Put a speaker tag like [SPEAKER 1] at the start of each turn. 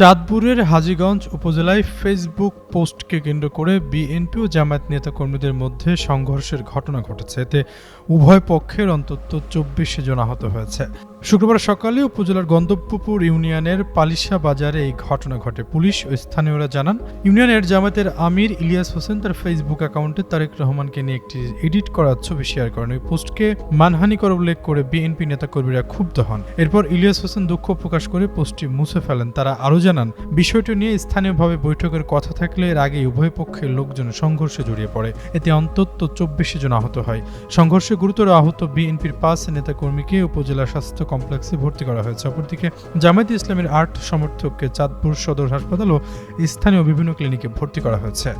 [SPEAKER 1] চাঁদপুরের হাজীগঞ্জ উপজেলায় ফেসবুক পোস্টকে কেন্দ্র করে বিএনপি ও জামায়াত নেতাকর্মীদের মধ্যে সংঘর্ষের ঘটনা ঘটেছে। এতে উভয় পক্ষের অন্তত চব্বিশ জন আহত হয়েছে। শুক্রবার সকালে উপজেলার গন্তব্যপুর ইউনিয়নের পালিশা বাজারে এই ঘটনা ঘটে। পুলিশ ও স্থানীয়রা জানান, ইউনিয়নের জামায়াতের আমির ইলিয়াস হোসেন তার ফেসবুক অ্যাকাউন্টে তারেক রহমানকে নিয়ে একটি এডিট করা ছবি শেয়ার করেন। ওই পোস্টকে মানহানিকর উল্লেখ করে বিএনপি নেতাকর্মীরা ক্ষুব্ধ হন। এরপর ইলিয়াস হোসেন দুঃখ প্রকাশ করে পোস্টটি মুছে ফেলেন। তারা আরও জানান, বিষয়টি নিয়ে স্থানীয়ভাবে বৈঠকের কথা থাকলে এর আগে উভয় পক্ষের লোকজন সংঘর্ষে জড়িয়ে পড়ে। এতে অন্তত চব্বিশ জন আহত হয়। সংঘর্ষে গুরুতর আহত বিএনপির পাঁচ নেতা কর্মীকে উপজেলা স্বাস্থ্য কমপ্লেক্সে ভর্তি করা হয়েছে। অপরদিকে, জামায়াত ইসলামের আট সমর্থককে চাঁদপুর সদর হাসপাতাল ও স্থানীয় বিভিন্ন ক্লিনিকে ভর্তি করা হয়েছে।